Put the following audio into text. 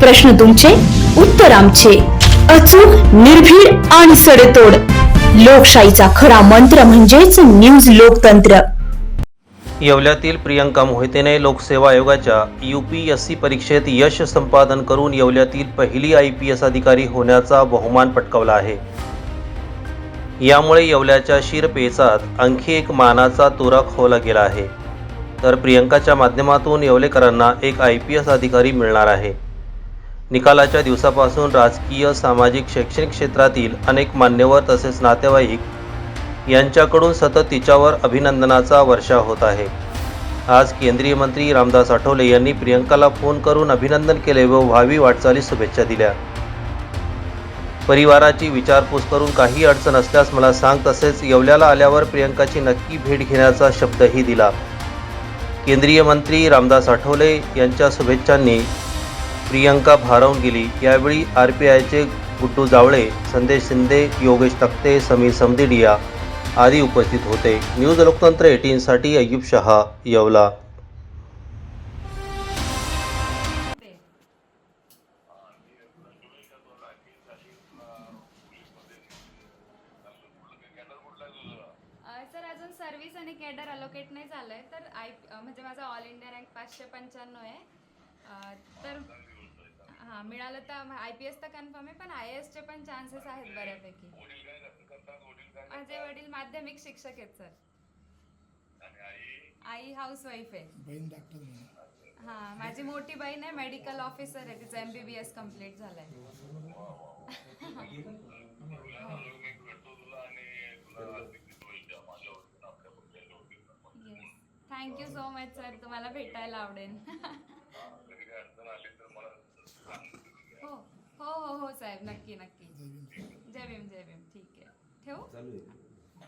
प्रश्न तुमचे उत्तर आमचे. अचूक निर्भीड आणि सडेतोड. लोकशाहीचा खरा मंत्र म्हणजेच न्यूज लोकतंत्र. येवल्यातील प्रियंका मोहितेने लोकसेवा आयोगाच्या यू पी एस सी परीक्षेत यश संपादन करून येवल्यातील पहिली आय पी एस अधिकारी होण्याचा बहुमान पटकावला आहे. यामुळे येवल्याच्या शिरपेचात आणखी एक मानाचा तुरा खोवला गेला आहे. तर प्रियंकाच्या माध्यमातून येवलेकरांना एक आय पी एस अधिकारी मिळणार आहे. निकालाच्या दिवसापासून राजकीय सामाजिक शैक्षणिक क्षेत्रातील अनेक मान्यवर तसेच नातेवाईक यांच्याकडून सतत तिच्यावर अभिनंदनाचा वर्षा होत आहे. आज केंद्रीय मंत्री रामदास आठवले यांनी प्रियंकाला फोन करून अभिनंदन केले व भावी वाटचाली शुभेच्छा दिल्या. परिवाराची विचारपूस करून काही अडचण असल्यास मला सांग तसेच येवल्याला आल्यावर प्रियंकाची नक्की भेट घेण्याचा शब्दही दिला. केंद्रीय मंत्री रामदास आठवले यांच्या शुभेच्छांनी प्रियंका भारावून गेली. यावेळी आर पी आयचे गुड्डू जावळे संदेश शिंदे योगेश तक्ते समीर समदिडिया आदी उपस्थित होते. न्यूज लोकतंत्र एटीनसाठी अय्यूब शहा येवला. सर अजून सर्व्हिस आणि कॅडर अलोकेट नाही झालंय. तर आय म्हणजे माझा ऑल इंडिया रँक पाचशे पंच्याण्णव आहे. तर हां मिळालं तर आय पी एस तर कन्फर्म आहे पण आय एसचे पण चान्सेस आहेत बऱ्यापैकी. माझे वडील माध्यमिक शिक्षक आहेत सर. आई? हाऊस वाईफ आहे. बहीण डॉक्टर म्हणून हां माझी मोठी बहीण आहे मेडिकल ऑफिसर आहे तिचं M B B S complete झालंय. Thank you so much sir तुम्हाला भेटायला आवडेल. हो हो हो हो साहेब नक्की नक्की. जय भीम. जय भीम. ठीक आहे. ठेवू?